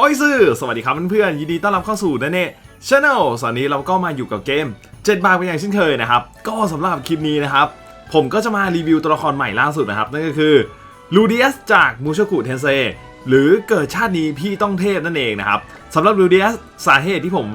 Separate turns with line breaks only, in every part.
โอ้ยซื่อสวัสดีครับเพื่อนๆยินดีต้อนรับเข้าสู่นเน่ช anel สวัสดีเราก็มาอยู่กับเกม 7 บาทเป็นอย่างเช่นเคยนะครับ ก็สำหรับคลิปนี้นะครับ ผมก็จะมารีวิวตัวละครใหม่ล่าสุดนะครับ นั่นก็คือลูเดียสจากมูชกุเทนเซหรือเกิดชาตินี้พี่ต้องเทพนั่นเองนะครับสำหรับลูเดียสสาเหตุที่ผม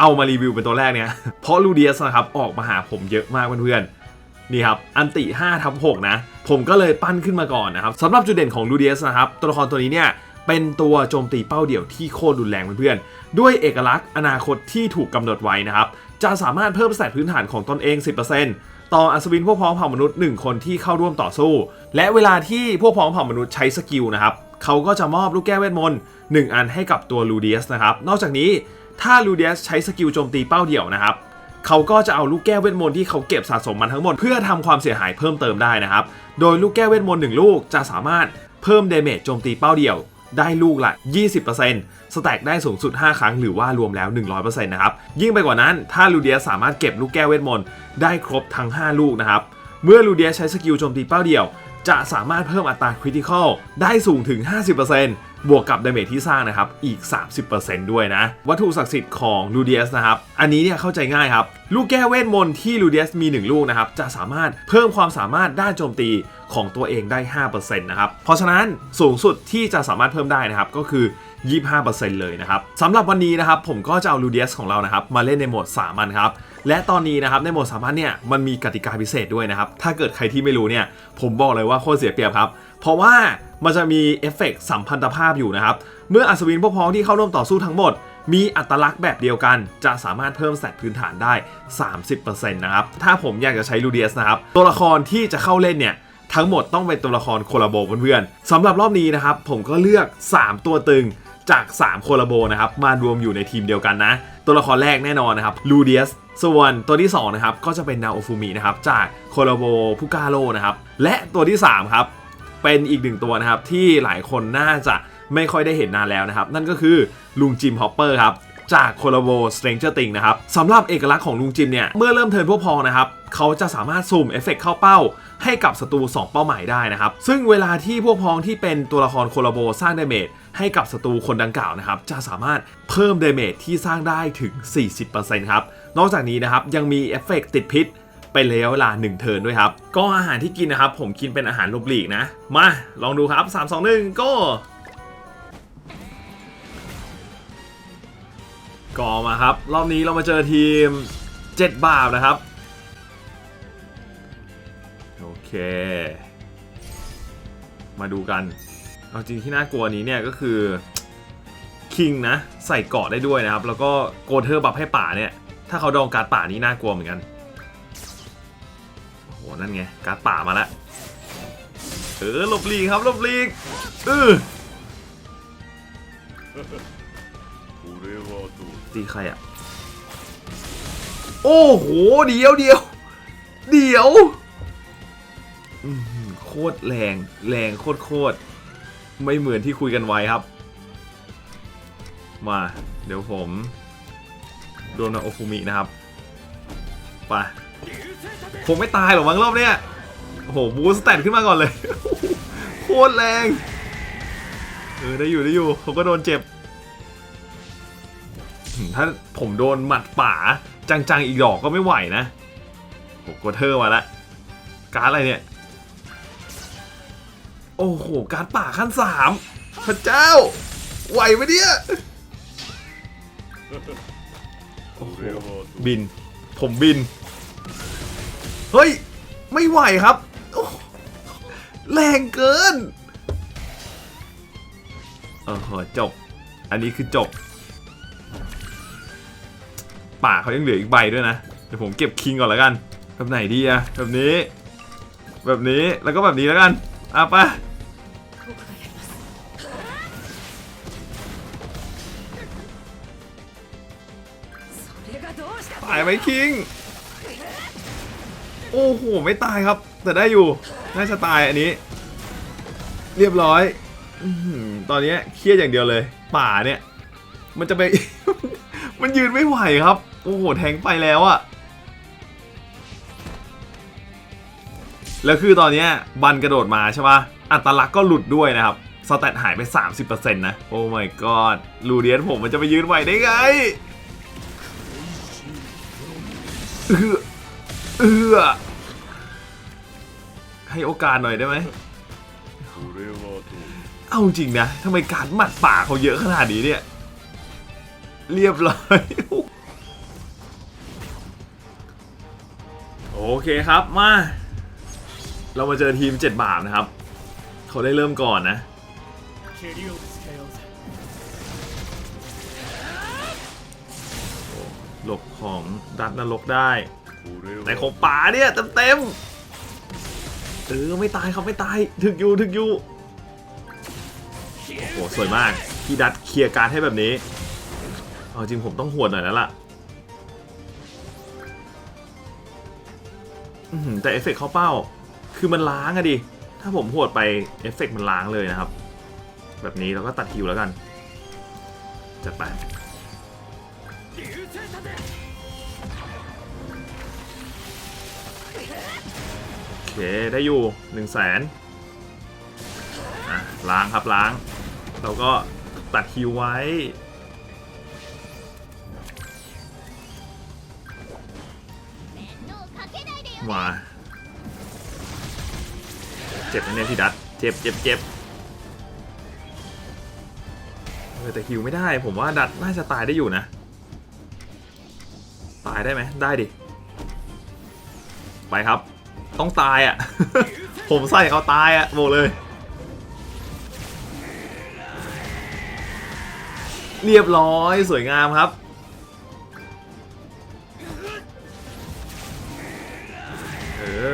เอามารีวิวเป็นตัวแรกเนี่ยเพราะลูเดียสนะครับออกมาหาผมเยอะมากเพื่อนๆนี่ครับ อันติ5ทับ6นะ ผมก็เลยปั้นขึ้นมาก่อนนะครับสำหรับจุดเด่นของลูเดียสนะครับ ตัวละครตัวนี้เนี่ย เป็นตัวโจมตีเป้าเดี่ยวที่โคตรรุนแรงเพื่อนๆ ด้วยเอกลักษณ์อนาคตที่ถูกกำหนดไว้นะครับ จะสามารถเพิ่มสแตทพื้นฐานของตนเอง 10%ต่ออัศวินพวกพ้องเผ่ามนุษย์ 1 คนที่เข้าร่วมต่อสู้ และเวลาที่พวกพ้องเผ่ามนุษย์ใช้สกิลนะครับ เขาก็จะมอบลูกแก้วเวทมนต์1อันให้กับตัวลูเดียสนะครับ นอกจากนี้ถ้าลูเดียสใช้สกิลโจมตีเป้าเดี่ยวนะครับเขาก็จะเอาลูกแก้วเวทมนต์ที่เขาเก็บสะสมมันทั้งหมดเพื่อทำความเสียหายเพิ่มเติมได้นะครับ โดยลูกแก้วเวทมนต์หนึ่งลูกจะสามารถเพิ่มเดเมจโจมตีเป้าเดี่ยว ได้ลูกละ 20%สแต็กได้สูงสุด 5 ครั้งหรือว่ารวมแล้ว 100%นะครับ ยิ่งไปกว่านั้น ถ้าลูเดียสามารถเก็บลูกแก้วเวทมนต์ได้ครบทั้ง 5 ลูกนะครับ เมื่อลูเดียใช้สกิลโจมตีเป้าเดี่ยว จะสามารถเพิ่มอัตราคริติคอลได้สูงถึง 50% บวกกับดาเมจที่สร้างนะครับอีก 30%ด้วยนะ วัตถุศักดิ์สิทธิ์ของลูเดียสนะครับ อันนี้เนี่ยเข้าใจง่ายครับ ลูกแก้วเวทมนต์ที่ลูเดียสมี 1 ลูกนะครับ จะสามารถเพิ่มความสามารถด้านโจมตีของตัวเองได้ 5%นะครับ เพราะฉะนั้นสูงสุดที่จะสามารถเพิ่มได้นะครับก็คือ 25%เลยนะครับสำหรับวันนี้นะครับผมก็จะเอาลูเดียสของเรานะครับมาเล่นในโหมดสามัญครับ และตอนนี้นะครับในโหมดสามัญเนี่ยมันมีกติกาพิเศษด้วยนะครับ ถ้าเกิดใครที่ไม่รู้เนี่ยผมบอกเลยว่าโคตรเสียเปรียบครับ เพราะว่ามันจะมีเอฟเฟกต์สัมพันธภาพอยู่นะครับ เมื่ออัศวินพวกพ้องที่เข้าร่วมต่อสู้ทั้งหมด มีอัตลักษณ์แบบเดียวกัน จะสามารถเพิ่มสแตพื้นฐานได้ 30%นะครับ ถ้าผมอยากจะใช้ลูเดียสนะครับ ตัวละครที่จะเข้าเล่นเนี่ยทั้งหมดต้องเป็นตัวละครโคลาโบเพื่อนๆสำหรับรอบนี้นะครับผมก็เลือก 3 ตัวตึงจาก 3 โคลาโบนะครับมารวมอยู่ในทีมเดียวกันนะ ตัวละครแรกแน่นอนนะครับลูเดียส ส่วนตัวที่2นะครับก็จะเป็นนาโอฟูมินะครับจากโคลาโบพุกาโลนะครับและตัวที่3ครับเป็นอีกหนึ่งตัวนะครับที่หลายคนน่าจะไม่ค่อยได้เห็นนานแล้วนะครับ นั่นก็คือลุงจิมฮอปเปอร์ครับ จากโคลาโบสเตรนเจอร์ติงนะครับสำหรับเอกลักษณ์ของลุงจิมเนี่ย เมื่อเริ่มเทิร์นพวกพองนะครับเขาจะสามารถซูมเอฟเฟกเข้าเป้า ให้กับศัตรู2 เป้าหมายได้นะครับ ซึ่งเวลาที่พวกพ้องที่เป็นตัวละครโคลาโบสร้างเดเมจให้กับศัตรูคนดังกล่าวนะครับ จะสามารถเพิ่มเดเมจที่สร้างได้ถึง 40%ครับ นอกจากนี้นะครับยังมีเอฟเฟกติดพิษเป็นระยะเวลา1เทิร์นด้วยครับ ก็อาหารที่กินนะครับ ผมกินเป็นอาหารลบหลีกนะ มาลองดูครับ 3 2 1ก็ ก็มาครับ รอบนี้เรามาเจอทีม 7 บาปนะครับ โอเค มาดูกัน เอาจริงที่น่ากลัวนี้เนี่ยก็คือคิงนะ ใส่เกาะได้ด้วยนะครับ แล้วก็โกเทอร์บัฟให้ป่าเนี่ย ถ้าเขาดองการป่านี้น่ากลัวเหมือนกันโอ้โหนั่นไงการป่ามาแล้วเออหลบลีกครับหลบลีกเออ ตีใครอะโอ้โห เดียวเดียว เดียวโคตรแรง แรงโคตรโคตรไม่เหมือนที่คุยกันไว้ครับ มา เดี๋ยวผม โดนโอฟูมินะครับไปคงไม่ตายหรอกมั้งรอบเนี้ยโอ้โห บูสแตนขึ้นมาก่อนเลย โคตรแรง เออ ได้อยู่ได้อยู่เขาก็โดนเจ็บ ถ้าผมโดนหมัดป่าจังๆอีกดอกก็ไม่ไหวนะโอ้โหกดเทอร์มาละการดอะไรเนี่ย โอ้โห การดป่าขั้นสามพระเจ้า ไหวไหมเนี่ยโอ้โหบิน ผมบิน เฮ้ย ไม่ไหวครับ แรงเกินเออหอจบ อันนี้คือจบ ป่าเขายังเหลืออีกใบด้วยนะ เดี๋ยวผมเก็บคิงก่อนละกัน แบบไหนดีอะแบบนี้ แบบนี้แล้วก็แบบนี้แล้วกันอาไปตายไหมคิง โอ้โห ไม่ตายครับ แต่ได้อยู่ น่าจะตายอันนี้ เรียบร้อยอตอนนี้เครียดอย่างเดียวเลย ป่าเนี่ย มันจะไป มันยืนไม่ไหวครับ โอ้โห แทงไปแล้วอะแล้วคือตอนนี้บันกระโดดมาใช่ปะอัตลักษณ์ก็หลุดด้วยนะครับ สแตทหายไป 30%นะ โอ้ my god ลูเดียนผมมันจะไปยืนไหวได้ไงเออเออให้โอกาสหน่อยได้ไหม เอาจริงนะทำไมการหมัดปากเขาเยอะขนาดนี้เนี่ย เรียบร้อยโโอเคครับมา เรามาเจอทีมเจ็ดบาทนะครับ เขาได้เริ่มก่อนนะ หลบของดัดนรกได้ แต่ของป่าเนี่ยเต็มเต็มเออไม่ตายครับไม่ตายถึกอยู่ถึกอยู่โอ้โหสวยมากที่ดัดเคลียร์การให้แบบนี้เอาจริงผมต้องหวดหน่อยแล้วล่ะ แต่เอฟเฟกต์เข้าเป้า คือมันล้างอะดิ ถ้าผมหวดไปเอฟเฟกต์มันล้างเลยนะครับ แบบนี้เราก็ตัดฮิวแล้วกัน จัดไปโอเค ได้อยู่1นึ่งแสนล้างครับล้าง เราก็ตัดฮิวไว้ มาเจ็บนะเนี่ยพี่ดัดเจ็บเจ็บเจ็บเออแต่ฮิวไม่ได้ ผมว่าดัดน่าจะตายได้อยู่นะ ตายได้ไหมได้ดิ ไปครับ ต้องตายอะ ผมใส่เอาตายอะบอกเลย เรียบร้อยสวยงามครับ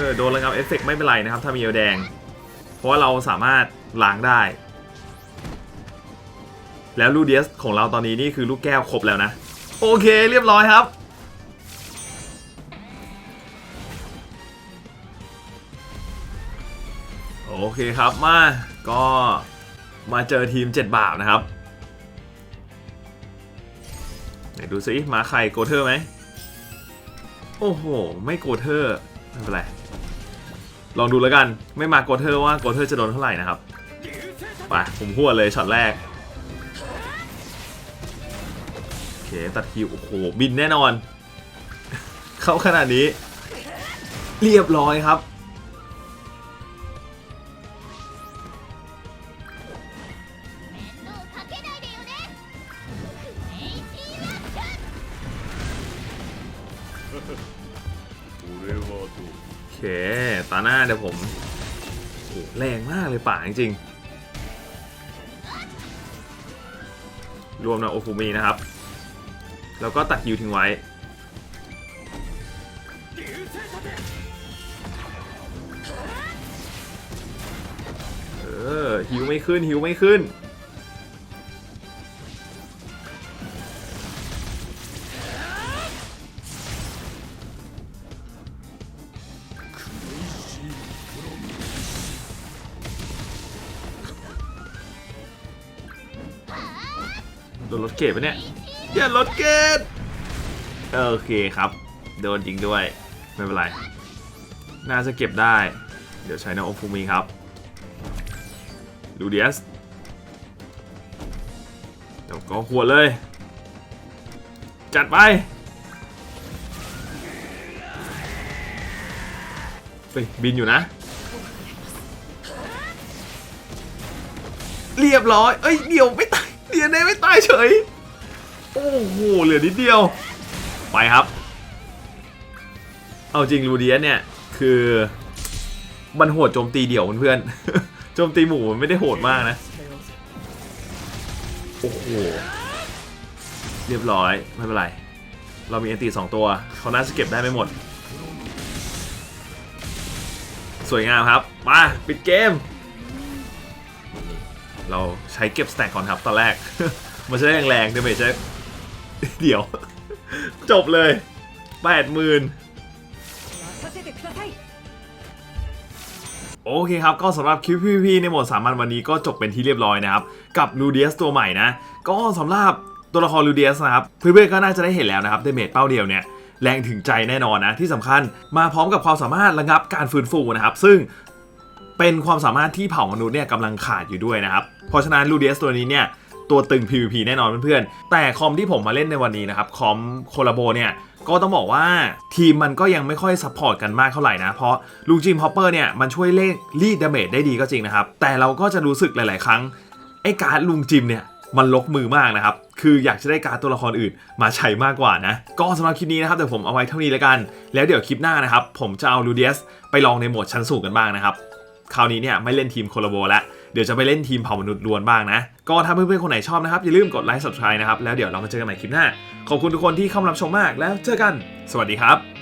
ออโดนระงับเอฟเฟกต์ไม่เป็นไรนะครับ ถ้ามีเอลแดง เพราะว่าเราสามารถล้างได้ แล้วลูเดียสของเราตอนนี้นี่คือลูกแก้วครบแล้วนะ โอเคเรียบร้อยครับโอเคครับมาก็มาเจอทีม 7 บาปนะครับไหนดูซิมาใครโกเทอร์ไหมโอ้โห ไม่โกเทอร์ไม่เป็นไร ลองดูแล้วกัน ไม่มาโกเทอร์ว่าโกเทอร์จะโดนเท่าไหร่นะครับ ไปผมหัวเลยช็อตแรก โอเค ตัดคิว โอ้โห บินแน่นอน เข้าขนาดนี้ เรียบร้อยครับโอเค ตาหน้าเดี๋ยวผมโอ้แรงมากเลยป่าจริงๆ รวมนะโอฟูมีนะครับ แล้วก็ตัดฮิวทิ้งไว้ เออฮิวไม่ขึ้นฮิวไม่ขึ้น โดนรถเกตปะเนี่ยอย่ารถเกตโอเคครับ โดนจริงด้วย ไม่เป็นไร น่าจะเก็บได้ เดี๋ยวใช้นาโอฟูมิครับลูเดียสเดี๋ยวก็หัวเลย จัดไปเฮ้ยบินอยู่นะ เรียบร้อย เอ้ย เดี๋ยวไม่ เดียนไม่ตายเฉย โอ้โห เหลือนิดเดียว ไปครับ เอาจริงรูเดียสเนี่ย คือ มันโหดโจมตีเดี่ยวเพื่อนโจมตีหมู่มันไม่ได้โหดมากนะ โอ้โห เรียบร้อย ไม่เป็นไร เรามีเอนตีสองตัวเขาน่าจะเก็บได้ไม่หมด สวยงามครับ มา ปิดเกม เราใช้เก็บสแต็กก่อนครับตอนแรก มันจะได้แรงๆเดเมจใช้เดี๋ยว จบเลยแปดหมื่นโอเคครับ ก็สำหรับคลิป PVP ในโหมดสามัญวันนี้ก็จบเป็นที่เรียบร้อยนะครับ กับลูเดียสตัวใหม่นะ ก็สำหรับตัวละครลูเดียสนะครับ เพื่อนๆก็น่าจะได้เห็นแล้วนะครับเดเมจเป้าเดียวเนี่ยแรงถึงใจแน่นอนนะ ที่สำคัญมาพร้อมกับความสามารถระงับการฟื้นฟูนะครับ ซึ่ง เป็นความสามารถที่เผ่ามนุษย์เนี่ยกำลังขาดอยู่ด้วยนะครับ เพราะฉะนั้นลูเดียสตัวนี้เนี่ยตัวตึง PVP แน่นอนเพื่อนๆ แต่คอมที่ผมมาเล่นในวันนี้นะครับ คอมโคลาโบเนี่ย ก็ต้องบอกว่าทีมมันก็ยังไม่ค่อยซัพพอร์ตกันมากเท่าไหร่นะ เพราะลุงจิมฮอปเปอร์เนี่ย มันช่วยเลขรีดดาเมจได้ดีก็จริงนะครับ แต่เราก็จะรู้สึกหลาย ๆ ครั้ง ไอ้การ์ดลุงจิมเนี่ย มันลกมือมากนะครับ คืออยากจะได้การ์ดตัวละครอื่นมาใช้มากกว่านะ ก็สำหรับคลิปนี้นะครับเดี๋ยวผมเอาไว้เท่านี้แล้วกัน แล้วเดี๋ยวคลิปหน้านะครับผมจะเอาลูเดียสไปลองในโหมดชั้นสูงกันบ้างนะครับ คราวนี้เนี่ยไม่เล่นทีมโคลาโบแล้วเดี๋ยวจะไปเล่นทีมเผ่ามนุษย์ล้วนบ้างนะ ก็ถ้าเพื่อนๆคนไหนชอบนะครับ อย่าลืมกดไลค์ subscribe นะครับ แล้วเดี๋ยวเรามาเจอกันใหม่คลิปหน้า ขอบคุณทุกคนที่เข้ามารับชมมากแล้วเจอกัน สวัสดีครับ